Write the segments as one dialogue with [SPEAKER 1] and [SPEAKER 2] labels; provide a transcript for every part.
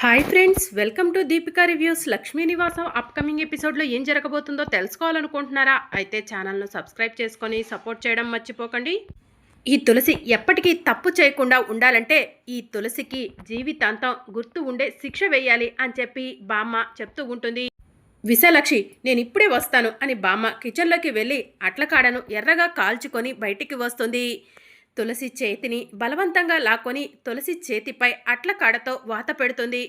[SPEAKER 1] Hi friends welcome to Deepika reviews Lakshmi Nivasam upcoming ఎపిసోడ్లో ఏం జరగబోతుందో తెలుసుకోవాలనుకుంటున్నారా? అయితే ఛానల్ను సబ్స్క్రైబ్ చేసుకొని సపోర్ట్ చేయడం మర్చిపోకండి. ఈ తులసి ఎప్పటికీ తప్పు చేయకుండా ఉండాలంటే ఈ తులసికి జీవితాంతం గుర్తు ఉండే శిక్ష వేయాలి అని చెప్పి బామ్మ చెప్తూ ఉంటుంది. విశాలక్షి నేను ఇప్పుడే వస్తాను అని బామ్మ కిచెన్లోకి వెళ్ళి అట్లకాడను ఎర్రగా కాల్చుకొని బయటికి వస్తుంది. తులసి చేతిని బలవంతంగా లాక్కొని తులసి చేతిపై అట్ల కాడతో వాత పెడుతుంది.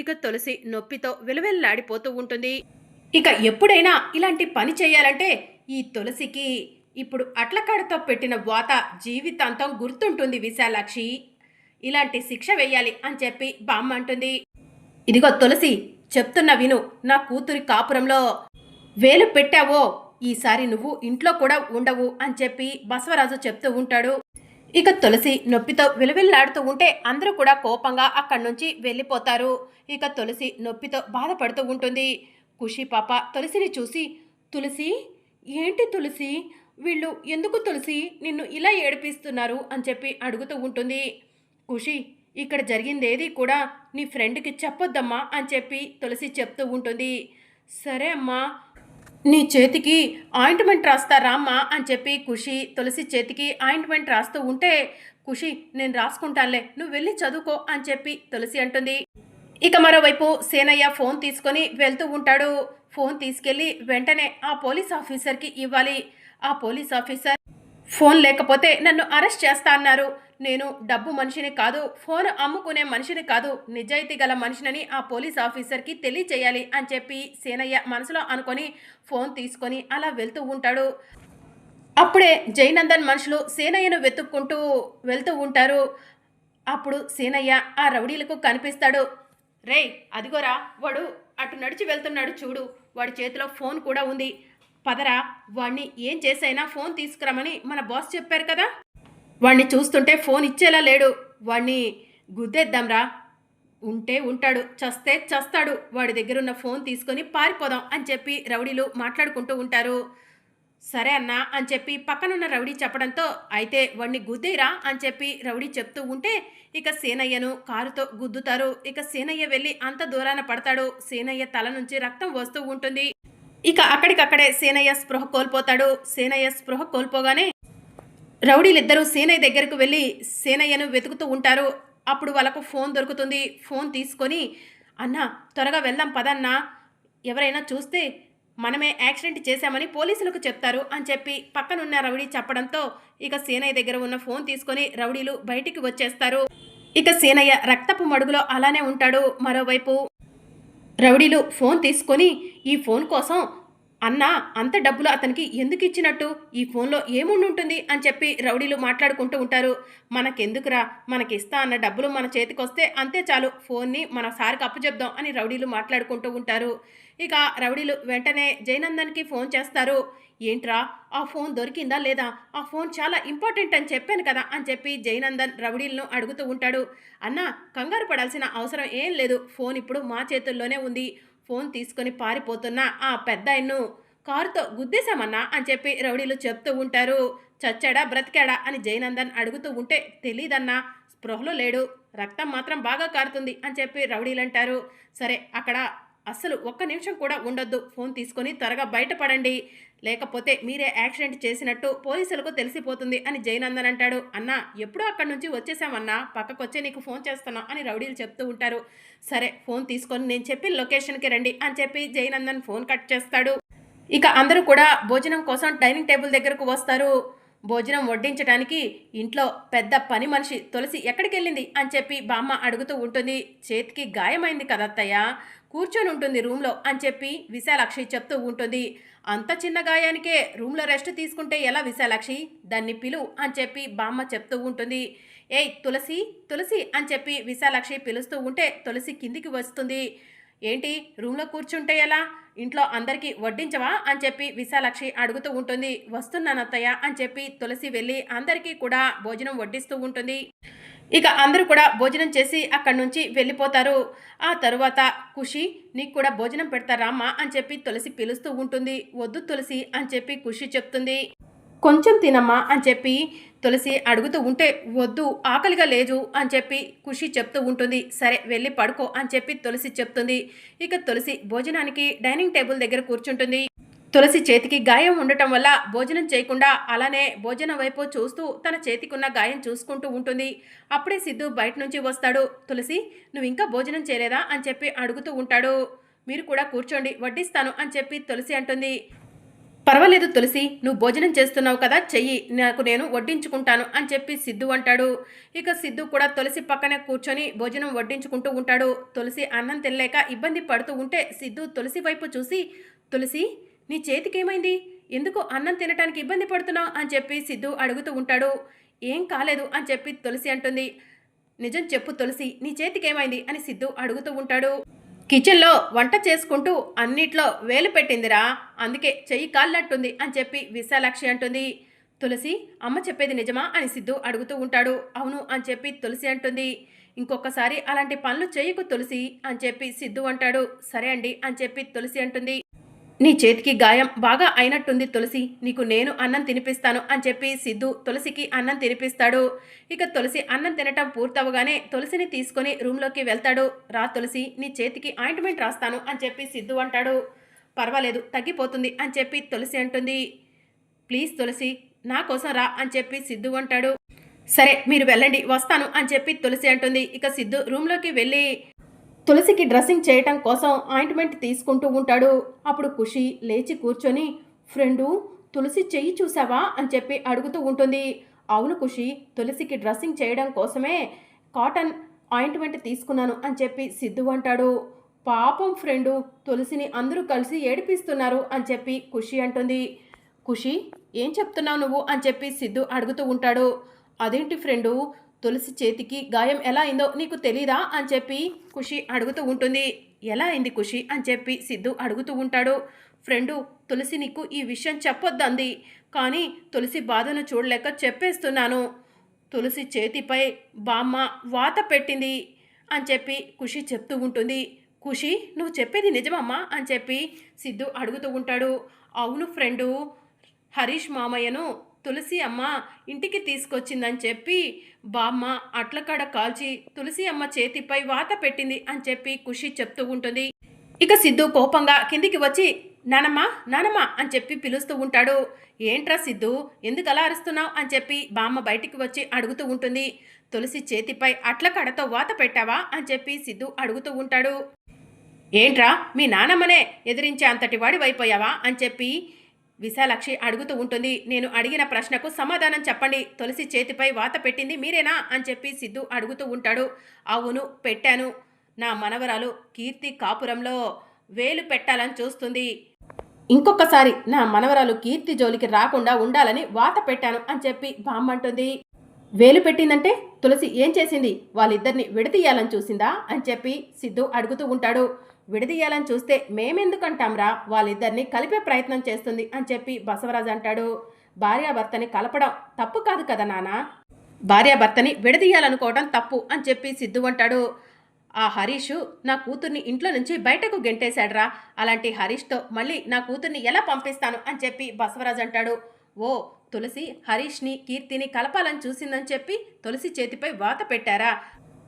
[SPEAKER 1] ఇక తులసి నొప్పితో విలువెల్లాడిపోతూ ఉంటుంది. ఇక ఎప్పుడైనా ఇలాంటి పని చేయాలంటే ఈ తులసికి ఇప్పుడు అట్లకాడతో పెట్టిన వాత జీవితాంతం గుర్తుంటుంది విశాలాక్షి. ఇలాంటి శిక్ష వేయాలి అని చెప్పి బామ్మ అంటుంది. ఇదిగో తులసి చెప్తున్న విను నా కూతురి కాపురంలో వేలు పెట్టావో ఈసారి నువ్వు ఇంట్లో కూడా ఉండవు అని చెప్పి బసవరాజు చెప్తూ ఉంటాడు. ఇక తులసి నొప్పితో విలువిల్లాడుతూ ఉంటే అందరూ కూడా కోపంగా అక్కడి నుంచి వెళ్ళిపోతారు. ఇక తులసి నొప్పితో బాధపడుతూ ఉంటుంది. ఖుషి పాప తులసిని చూసి తులసి ఏంటి తులసి? వీళ్ళు ఎందుకు తులసి నిన్ను ఇలా ఏడిపిస్తున్నారు? అని చెప్పి అడుగుతూ ఉంటుంది. ఖుషి ఇక్కడ జరిగిందేది కూడా నీ ఫ్రెండ్కి చెప్పొద్దమ్మా అని చెప్పి తులసి చెప్తూ ఉంటుంది. సరే అమ్మా నీ చేతికి ఆయింట్మెంట్ రాస్తారా అమ్మా అని చెప్పి ఖుషి తులసి చేతికి ఆయింట్మెంట్ రాస్తూ ఉంటే ఖుషి నేను రాసుకుంటానులే నువ్వు వెళ్ళి చదువుకో అని చెప్పి తులసి అంటుంది. ఇక మరోవైపు సేనయ్య ఫోన్ తీసుకొని వెళ్తూ ఉంటాడు. ఫోన్ తీసుకెళ్ళి వెంటనే ఆ పోలీస్ ఆఫీసర్కి ఇవ్వాలి. ఆ పోలీస్ ఆఫీసర్ ఫోన్ లేకపోతే నన్ను అరెస్ట్ చేస్తా అన్నారు. నేను డబ్బు మనిషిని కాదు ఫోన్ అమ్ముకునే మనిషిని కాదు నిజాయితీ గల మనిషినని ఆ పోలీస్ ఆఫీసర్కి తెలియచేయాలి అని చెప్పి సేనయ్య మనసులో అనుకొని ఫోన్ తీసుకొని అలా వెళ్తూ ఉంటాడు. అప్పుడే జైనందన్ మనుషులు సేనయ్యను వెతుక్కుంటూ వెళ్తూ ఉంటారు. అప్పుడు సేనయ్య ఆ రౌడీలకు కనిపిస్తాడు. రేయ్ అదిగోరా వాడు అటు నడిచి వెళ్తున్నాడు చూడు వాడి చేతిలో ఫోన్ కూడా ఉంది. పదరా వాణ్ణి ఏం చేసైనా ఫోన్ తీసుకురమని మన బాస్ చెప్పారు కదా? వాణ్ణి చూస్తుంటే ఫోన్ ఇచ్చేలా లేడు. వాణ్ణి గుద్దేద్దాంరా. ఉంటే ఉంటాడు చస్తే చస్తాడు. వాడి దగ్గర ఉన్న ఫోన్ తీసుకొని పారిపోదాం అని చెప్పి రౌడీలు మాట్లాడుకుంటూ ఉంటారు. సరే అన్నా అని చెప్పి పక్కనున్న రౌడీ చెప్పడంతో అయితే వాణ్ణి గుద్దేరా అని చెప్పి రౌడీ చెప్తూ ఉంటే ఇక సేనయ్యను కారుతో గుద్దుతారు. ఇక సేనయ్య వెళ్ళి అంత దూరాన పడతాడు. సేనయ్య తల నుంచి రక్తం వస్తూ ఉంటుంది. ఇక అక్కడికక్కడే సేనయ్య స్పృహ కోల్పోతాడు. సేనయ్య స్పృహ కోల్పోగానే రౌడీలిద్దరూ సేనయ్య దగ్గరకు వెళ్ళి సేనయ్యను వెతుకుతూ ఉంటారు. అప్పుడు వాళ్ళకు ఫోన్ దొరుకుతుంది. ఫోన్ తీసుకొని అన్నా త్వరగా వెళ్దాం పదన్నా. ఎవరైనా చూస్తే మనమే యాక్సిడెంట్ చేశామని పోలీసులకు చెప్తారు అని చెప్పి పక్కనున్న రౌడీ చెప్పడంతో ఇక సేనయ్య దగ్గర ఉన్న ఫోన్ తీసుకొని రౌడీలు బయటికి వచ్చేస్తారు. ఇక సేనయ్య రక్తపు మడుగులో అలానే ఉంటాడు. మరోవైపు రౌడీలు ఫోన్ తీసుకొని ఈ ఫోన్ కోసం అన్న అంత డబ్బులు అతనికి ఎందుకు ఇచ్చినట్టు? ఈ ఫోన్లో ఏముండుంటుంది అని చెప్పి రౌడీలు మాట్లాడుకుంటూ ఉంటారు. మనకెందుకురా? మనకి ఇస్తా అన్న డబ్బులు మన చేతికి వస్తే అంతే చాలు. ఫోన్ని మన సార్కి అప్పచెప్దాం అని రౌడీలు మాట్లాడుకుంటూ ఉంటారు. ఇక రౌడీలు వెంటనే జయనందన్కి ఫోన్ చేస్తారు. ఏంట్రా? ఆ ఫోన్ దొరికిందా లేదా? ఆ ఫోన్ చాలా ఇంపార్టెంట్ అని చెప్పాను కదా అని చెప్పి జయనందన్ రౌడీలను అడుగుతూ ఉంటాడు. అన్న కంగారు పడాల్సిన అవసరం ఏం లేదు. ఫోన్ ఇప్పుడు మా చేతుల్లోనే ఉంది. ఫోన్ తీసుకొని పారిపోతున్న ఆ పెద్దాయన్ను కారుతో గుద్దేశామన్నా అని చెప్పి రౌడీలు చెప్తూ ఉంటారు. చచ్చాడా బ్రతికాడా అని జయనందన్ అడుగుతూ ఉంటే తెలీదన్నా స్పృహలో లేడు. రక్తం మాత్రం బాగా కారుతుంది అని చెప్పి రౌడీలు అంటారు సరే అక్కడ అస్సలు ఒక్క నిమిషం కూడా ఉండొద్దు. ఫోన్ తీసుకొని త్వరగా బయటపడండి. లేకపోతే మీరే యాక్సిడెంట్ చేసినట్టు పోలీసులకు తెలిసిపోతుంది అని జయనందన్ అంటాడు. అన్న ఎప్పుడో అక్కడి నుంచి వచ్చేసామన్నా పక్కకొచ్చే నీకు ఫోన్ చేస్తున్నా అని రౌడీలు చెప్తూ ఉంటారు. సరే ఫోన్ తీసుకొని నేను చెప్పి లొకేషన్కి రండి అని చెప్పి జయనందన్ ఫోన్ కట్ చేస్తాడు. ఇక అందరూ కూడా భోజనం కోసం డైనింగ్ టేబుల్ దగ్గరకు వస్తారు. భోజనం వడ్డించడానికి ఇంట్లో పెద్ద పని మనిషి తులసి ఎక్కడికి వెళ్ళింది అని చెప్పి బామ్మ అడుగుతూ ఉంటుంది. చేతికి గాయమైంది కదత్తయ్య? కూర్చొని ఉంటుంది రూమ్లో అని చెప్పి విశాలాక్షి చెప్తూ ఉంటుంది. అంత చిన్న గాయానికే రూమ్లో రెస్ట్ తీసుకుంటే ఎలా విశాలాక్షి? దాన్ని పిలు అని చెప్పి బామ్మ చెప్తూ ఉంటుంది. ఏయ్ తులసి తులసి అని చెప్పి విశాలాక్షి పిలుస్తూ ఉంటే తులసి కిందికి వస్తుంది. ఏంటి? రూమ్లో కూర్చుంటే ఎలా? ఇంట్లో అందరికీ వడ్డించవా? అని చెప్పి విశాలాక్షి అడుగుతూ ఉంటుంది. వస్తున్నానత్తయ్య అని చెప్పి తులసి వెళ్ళి అందరికీ కూడా భోజనం వడ్డిస్తూ ఉంటుంది. ఇక అందరూ కూడా భోజనం చేసి అక్కడి నుంచి వెళ్ళిపోతారు. ఆ తరువాత ఖుషి నీకు కూడా భోజనం పెడతారామ్మా అని చెప్పి తులసి పిలుస్తూ ఉంటుంది. వద్దు తులసి అని చెప్పి ఖుషి చెప్తుంది. కొంచెం తినమ్మా అని చెప్పి తులసి అడుగుతూ ఉంటే వద్దు ఆకలిగా లేదు అని చెప్పి ఖుషి చెప్తూ ఉంటుంది. సరే వెళ్ళి పడుకో అని చెప్పి తులసి చెప్తుంది. ఇక తులసి భోజనానికి డైనింగ్ టేబుల్ దగ్గర కూర్చుంటుంది. తులసి చేతికి గాయం ఉండటం వల్ల భోజనం చేయకుండా అలానే భోజనం వైపు చూస్తూ తన చేతికున్న గాయం చూసుకుంటూ ఉంటుంది. అప్పుడే సిద్ధు బయట నుంచి వస్తాడు. తులసి నువ్వు ఇంకా భోజనం చేయలేదా? అని చెప్పి అడుగుతూ ఉంటాడు. మీరు కూడా కూర్చోండి వడ్డిస్తాను అని చెప్పి తులసి అంటుంది. పర్వాలేదు తులసి నువ్వు భోజనం చేస్తున్నావు కదా చెయ్యి నాకు నేను వడ్డించుకుంటాను అని చెప్పి సిద్ధు అంటాడు. ఇక సిద్ధు కూడా తులసి పక్కనే కూర్చొని భోజనం వడ్డించుకుంటూ ఉంటాడు. తులసి అన్నం తినలేక ఇబ్బంది పడుతూ ఉంటే సిద్ధు తులసి వైపు చూసి తులసి నీ చేతికేమైంది? ఎందుకు అన్నం తినటానికి ఇబ్బంది పడుతున్నావు? అని చెప్పి సిద్ధు అడుగుతూ ఉంటాడు. ఏం కాలేదు అని చెప్పి తులసి అంటుంది. నిజం చెప్పు తులసి నీ చేతికేమైంది? అని సిద్ధు అడుగుతూ ఉంటాడు. కిచెన్లో వంట చేసుకుంటూ అన్నిట్లో వేలు పెట్టిందిరా అందుకే చెయ్యి కాలినట్టుంది అని చెప్పి విశాలాక్షి అంటుంది. తులసి అమ్మ చెప్పేది నిజమా? అని సిద్ధు అడుగుతూ ఉంటాడు. అవును అని చెప్పి తులసి అంటుంది. ఇంకొకసారి అలాంటి పనులు చేయకు తులసి అని చెప్పి సిద్ధు అంటాడు. సరే అండి అని చెప్పి తులసి అంటుంది. నీ చేతికి గాయం బాగా అయినట్టుంది తులసి నీకు నేను అన్నం తినిపిస్తాను అని చెప్పి సిద్ధు తులసికి అన్నం తినిపిస్తాడు. ఇక తులసి అన్నం తినటం పూర్తవగానే తులసిని తీసుకొని రూమ్లోకి వెళ్తాడు. రా తులసి నీ చేతికి ఆయింట్మెంట్ రాస్తాను అని చెప్పి సిద్ధు అంటాడు. పర్వాలేదు తగ్గిపోతుంది అని చెప్పి తులసి అంటుంది. ప్లీజ్ తులసి నా కోసం రా అని చెప్పి సిద్ధు అంటాడు. సరే మీరు వెళ్ళండి వస్తాను అని చెప్పి తులసి అంటుంది. ఇక సిద్ధు రూమ్లోకి వెళ్ళి తులసికి డ్రెస్సింగ్ చేయటం కోసం ఆయింట్మెంట్ తీసుకుంటూ ఉంటాడు. అప్పుడు ఖుషి లేచి కూర్చొని ఫ్రెండు తులసి చెయ్యి చూసావా అని చెప్పి అడుగుతూ ఉంటుంది. అవును ఖుషి తులసికి డ్రెస్సింగ్ చేయడం కోసమే కాటన్ ఆయింట్మెంట్ తీసుకున్నాను అని చెప్పి సిద్ధు అంటాడు. పాపం ఫ్రెండు తులసిని అందరూ కలిసి ఏడిపిస్తున్నారు అని చెప్పి ఖుషి అంటుంది. ఖుషి ఏం చెప్తున్నావు నువ్వు? అని చెప్పి సిద్ధు అడుగుతూ ఉంటాడు. అదేంటి ఫ్రెండు తులసి చేతికి గాయం ఎలా అయిందో నీకు తెలీదా అని చెప్పి ఖుషి అడుగుతూ ఉంటుంది. ఎలా అయింది ఖుషి అని చెప్పి సిద్ధు అడుగుతూ ఉంటాడు. ఫ్రెండు తులసి నీకు ఈ విషయం చెప్పొద్దంది. కానీ తులసి బాధను చూడలేక చెప్పేస్తున్నాను. తులసి చేతిపై బామ్మ వాత పెట్టింది అని చెప్పి ఖుషి చెప్తూ ఉంటుంది. ఖుషి నువ్వు చెప్పేది నిజమమ్మా అని చెప్పి సిద్ధు అడుగుతూ ఉంటాడు. అవును ఫ్రెండు హరీష్ మామయ్యను తులసి అమ్మ ఇంటికి తీసుకొచ్చిందని చెప్పి బామ్మ అట్లకాడ కాల్చి తులసి అమ్మ చేతిపై వాత పెట్టింది అని చెప్పి ఖుషి చెప్తూ ఉంటుంది. ఇక సిద్ధు కోపంగా కిందికి వచ్చి నానమ్మ నానమ్మ అని చెప్పి పిలుస్తూ ఉంటాడు. ఏంట్రా సిద్ధు ఎందుకు అలా అరుస్తున్నావు? అని చెప్పి బామ్మ బయటికి వచ్చి అడుగుతూ ఉంటుంది. తులసి చేతిపై అట్ల కడతో వాత పెట్టావా? అని చెప్పి సిద్ధు అడుగుతూ ఉంటాడు. ఏంట్రా మీ నానమ్మనే ఎదిరించే అంతటి వాడి వైపోయావా అని చెప్పి విశాలక్షి అడుగుతూ ఉంటుంది నేను అడిగిన ప్రశ్నకు సమాధానం చెప్పండి తులసి చేతిపై వాత పెట్టింది మీరేనా? అని చెప్పి సిద్ధు అడుగుతూ ఉంటాడు. అవును పెట్టాను. నా మనవరాలు కీర్తి కాపురంలో వేలు పెట్టాలని చూస్తుంది. ఇంకొకసారి నా మనవరాలు కీర్తి జోలికి రాకుండా ఉండాలని వాత పెట్టాను అని చెప్పి బామ్మంటుంది. వేలు పెట్టిందంటే తులసి ఏం చేసింది? వాళ్ళిద్దరిని విడదీయాలని చూసిందా? అని చెప్పి సిద్ధు అడుగుతూ ఉంటాడు. విడదీయాలని చూస్తే మేమెందుకంటాంరా? వాళ్ళిద్దరిని కలిపే ప్రయత్నం చేస్తుంది అని చెప్పి బసవరాజు అంటాడు. భార్యాభర్తని కలపడం తప్పు కాదు కదా నానా? భార్యాభర్తని విడదీయాలనుకోవడం తప్పు అని చెప్పి సిద్ధు అంటాడు. ఆ హరీష్ నా కూతుర్ని ఇంట్లో నుంచి బయటకు గెంటేశాడ్రా. అలాంటి హరీష్తో మళ్ళీ నా కూతుర్ని ఎలా పంపిస్తాను? అని చెప్పి బసవరాజు అంటాడు. ఓ తులసి హరీష్ని కీర్తిని కలపాలని చూసిందని చెప్పి తులసి చేతిపై వాత పెట్టారా?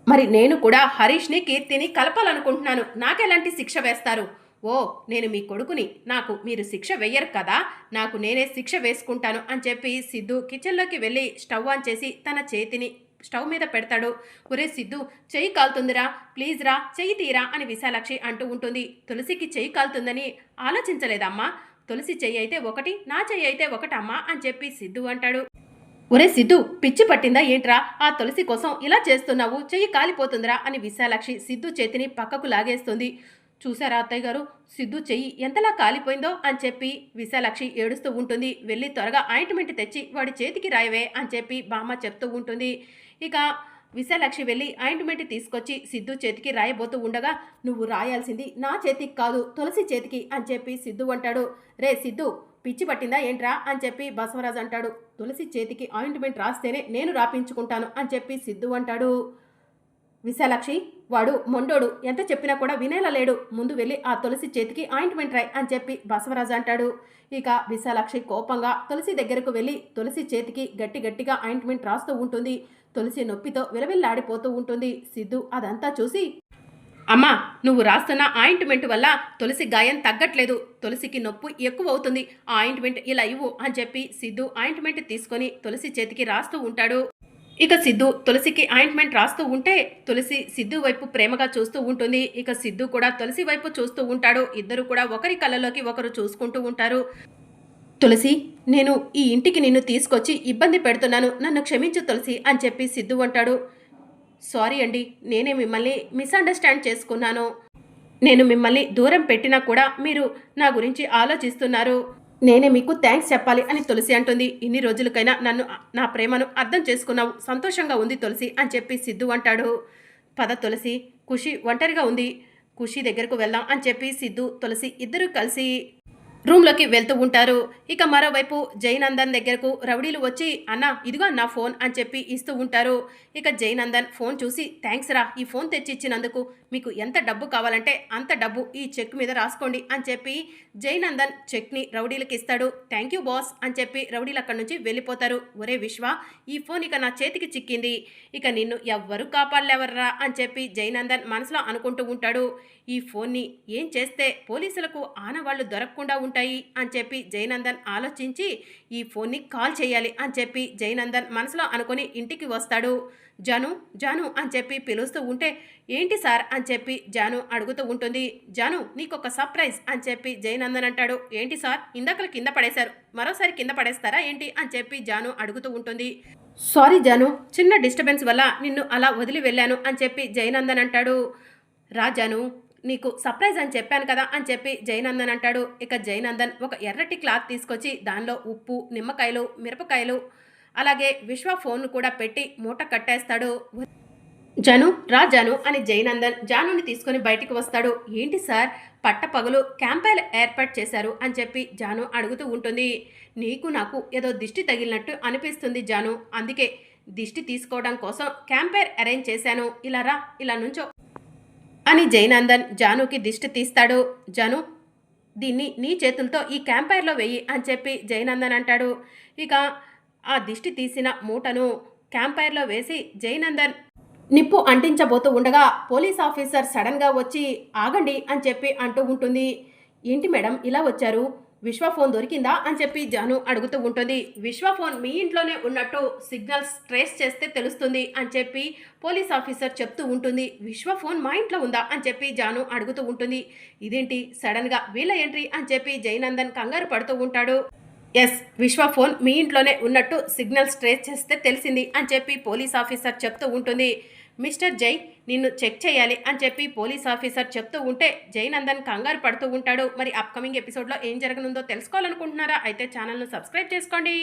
[SPEAKER 1] మరి నేను కూడా హరీష్ని కీర్తిని కలపాలనుకుంటున్నాను. నాకెలాంటి శిక్ష వేస్తారు? ఓ నేను మీ కొడుకుని. నాకు మీరు శిక్ష వెయ్యరు కదా? నాకు నేనే శిక్ష వేసుకుంటాను అని చెప్పి సిద్ధు కిచెన్లోకి వెళ్ళి స్టవ్ ఆన్ చేసి తన చేతిని స్టవ్ మీద పెడతాడు. ఒరే సిద్ధు చెయ్యి కాలుతుందిరా. ప్లీజ్ రా చెయ్యి తీరా అని విశాలాక్షి అంటూ ఉంటుంది. తులసికి చెయ్యి కాలుతుందని ఆలోచించలేదమ్మా. తులసి చెయ్యి అయితే ఒకటి నా చెయ్యి అయితే ఒకటమ్మా అని చెప్పి సిద్ధు అంటాడు. ఒరే సిద్ధు పిచ్చి పట్టిందా ఏంట్రా? ఆ తులసి కోసం ఇలా చేస్తున్నావు చెయ్యి కాలిపోతుందిరా అని విశాలాక్షి సిద్ధు చేతిని పక్కకు లాగేస్తుంది. చూసారా అత్తయ్య గారు? సిద్ధు చెయ్యి ఎంతలా కాలిపోయిందో అని చెప్పి విశాలాక్షి ఏడుస్తూ ఉంటుంది. వెళ్ళి త్వరగా ఆయింట్మెంట్ తెచ్చి వాడి చేతికి రాయవే అని చెప్పి బామ్మ చెప్తూ ఉంటుంది. ఇక విశాలక్షి వెళ్ళి ఆయింట్మెంట్ తీసుకొచ్చి సిద్ధు చేతికి రాయబోతూ ఉండగా నువ్వు రాయాల్సింది నా చేతికి కాదు తులసి చేతికి అని చెప్పి సిద్ధు అంటాడు. రే సిద్ధు పిచ్చి పట్టిందా ఏంట్రా? అని చెప్పి బసవరాజు అంటాడు. తులసి చేతికి ఆయింట్మెంట్ రాస్తేనే నేను రాపించుకుంటాను అని చెప్పి సిద్ధు అంటాడు. విశాలాక్షి వాడు మొండోడు ఎంత చెప్పినా కూడా వినేలా లేడు. ముందు వెళ్ళి ఆ తులసి చేతికి ఆయింట్మెంట్ రాయ్ అని చెప్పి బసవరాజు అంటాడు. ఇక విశాలాక్షి కోపంగా తులసి దగ్గరకు వెళ్ళి తులసి చేతికి గట్టి గట్టిగా ఆయింట్మెంట్ రాస్తూ ఉంటుంది. తులసి నొప్పితో విలవిల్లాడిపోతూ ఉంటుంది సిద్ధు. అదంతా చూసి అమ్మా నువ్వు రాస్తున్న ఆయింట్మెంట్ వల్ల తులసి గాయం తగ్గట్లేదు. తులసికి నొప్పి ఎక్కువ అవుతుంది ఆ ఆయింట్మెంట్ ఇలా ఇవ్వు అని చెప్పి సిద్ధు ఆయింట్మెంట్ తీసుకొని తులసి చేతికి రాస్తూ ఉంటాడు. ఇక సిద్ధు తులసికి ఆయింట్మెంట్ రాస్తూ ఉంటే తులసి సిద్ధు వైపు ప్రేమగా చూస్తూ ఉంటుంది. ఇక సిద్ధు కూడా తులసి వైపు చూస్తూ ఉంటాడు. ఇద్దరు కూడా ఒకరి కళ్ళలోకి ఒకరు చూసుకుంటూ ఉంటారు. తులసి నేను ఈ ఇంటికి నిన్ను తీసుకొచ్చి ఇబ్బంది పెడుతున్నాను. నన్ను క్షమించు తులసి అని చెప్పి సిద్ధు అంటాడు. సారీ అండి నేనే మిమ్మల్ని మిస్అండర్స్టాండ్ చేసుకున్నాను. నేను మిమ్మల్ని దూరం పెట్టినా కూడా మీరు నా గురించి ఆలోచిస్తున్నారు. నేనే మీకు థ్యాంక్స్ చెప్పాలి అని తులసి అంటుంది. ఇన్ని రోజులకైనా నన్ను నా ప్రేమను అర్థం చేసుకున్నావు. సంతోషంగా ఉంది తులసి అని చెప్పి సిద్ధు అంటాడు. పద తులసి ఖుషి ఒంటరిగా ఉంది. ఖుషి దగ్గరకు వెళ్దాం అని చెప్పి సిద్ధు తులసి ఇద్దరు కలిసి రూమ్లోకి వెళ్తూ ఉంటారు. ఇక మరోవైపు జయనందన్ దగ్గరకు రౌడీలు వచ్చి అన్న ఇదిగో నా ఫోన్ అని చెప్పి ఇస్తూ ఉంటారు. ఇక జయనందన్ ఫోన్ చూసి థ్యాంక్స్ రా ఈ ఫోన్ తెచ్చి ఇచ్చినందుకు మీకు ఎంత డబ్బు కావాలంటే అంత డబ్బు ఈ చెక్ మీద రాసుకోండి అని చెప్పి జైనందన్ చెక్ని రౌడీలకి ఇస్తాడు. థ్యాంక్ యూ బాస్ అని చెప్పి రౌడీలు అక్కడి నుంచి వెళ్ళిపోతారు. ఒరే విశ్వ ఈ ఫోన్ ఇక నా చేతికి చిక్కింది. ఇక నిన్ను ఎవ్వరు కాపాడలేవర్రా అని చెప్పి జైనందన్ మనసులో అనుకుంటూ ఉంటాడు. ఈ ఫోన్ని ఏం చేస్తే పోలీసులకు ఆనవాళ్ళు దొరకకుండా ఉంటాయి అని చెప్పి జైనందన్ ఆలోచించి ఈ ఫోన్ని కాల్ చేయాలి అని చెప్పి జైనందన్ మనసులో అనుకొని ఇంటికి వస్తాడు. జాను జాను అని చెప్పి పిలుస్తూ ఉంటే ఏంటి సార్? అని చెప్పి జాను అడుగుతూ ఉంటుంది. జాను నీకొక సర్ప్రైజ్ అని చెప్పి జయనందన్ అంటాడు. ఏంటి సార్? ఇందాకలు కింద పడేశారు. మరోసారి కింద పడేస్తారా? ఏంటి? అని చెప్పి జాను అడుగుతూ ఉంటుంది. సారీ జాను చిన్న డిస్టర్బెన్స్ వల్ల నిన్ను అలా వదిలి వెళ్ళాను అని చెప్పి జయనందన్ అంటాడు. రాజాను నీకు సర్ప్రైజ్ అని చెప్పాను కదా అని చెప్పి జయనందన్ అంటాడు. ఇక జయనందన్ ఒక ఎర్రటి క్లాత్ తీసుకొచ్చి దానిలో ఉప్పు నిమ్మకాయలు మిరపకాయలు అలాగే విశ్వ ఫోన్ కూడా పెట్టి మూట కట్టేస్తాడు. జను రా జాను అని జయనందన్ జానుని తీసుకొని బయటికి వస్తాడు. ఏంటి సార్? పట్టపగలు క్యాంపైల్ ఏర్పాటు చేశారు అని చెప్పి జాను అడుగుతూ ఉంటుంది. నీకు నాకు ఏదో దిష్టి తగిలినట్టు అనిపిస్తుంది జాను. అందుకే దిష్టి తీసుకోవడం కోసం క్యాంపైర్ అరేంజ్ చేశాను. ఇలా రా ఇలా నుంచో అని జయనందన్ జానుకి దిష్టి తీస్తాడు. జాను దీన్ని నీ చేతులతో ఈ క్యాంపైర్లో వెయ్యి అని చెప్పి జయనందన్ అంటాడు. ఇక ఆ దిష్టి తీసిన మూటను క్యాంపైర్లో వేసి జయనందన్ నిప్పు అంటించబోతూ ఉండగా పోలీస్ ఆఫీసర్ సడన్గా వచ్చి ఆగండి అని చెప్పి అంటూ ఉంటుంది. ఏంటి మేడం ఇలా వచ్చారు? విశ్వ ఫోన్ దొరికిందా? అని చెప్పి జాను అడుగుతూ ఉంటుంది. విశ్వ ఫోన్ మీ ఇంట్లోనే ఉన్నట్టు సిగ్నల్స్ ట్రేస్ చేస్తే తెలుస్తుంది అని చెప్పి పోలీస్ ఆఫీసర్ చెప్తూ ఉంటుంది. విశ్వ ఫోన్ మా ఇంట్లో ఉందా? అని చెప్పి జాను అడుగుతూ ఉంటుంది. ఇదేంటి? సడన్గా వీళ్ళ ఎంట్రీ? అని చెప్పి జయనందన్ కంగారు పడుతూ ఉంటాడు. ఎస్ విశ్వ ఫోన్ మీ ఇంట్లోనే ఉన్నట్టు సిగ్నల్స్ ట్రేస్ చేస్తే తెలిసింది అని చెప్పి పోలీస్ ఆఫీసర్ చెప్తూ ఉంటుంది. మిస్టర్ జై నిన్ను చెక్ చేయాలి అని చెప్పి పోలీస్ ఆఫీసర్ చెప్తూ ఉంటే జైనందన్ కంగారు పడుతూ ఉంటాడు. మరి అప్కమింగ్ ఎపిసోడ్లో ఏం జరగనుందో తెలుసుకోవాలనుకుంటున్నారా? అయితే ఛానల్ను సబ్స్క్రైబ్ చేసుకోండి.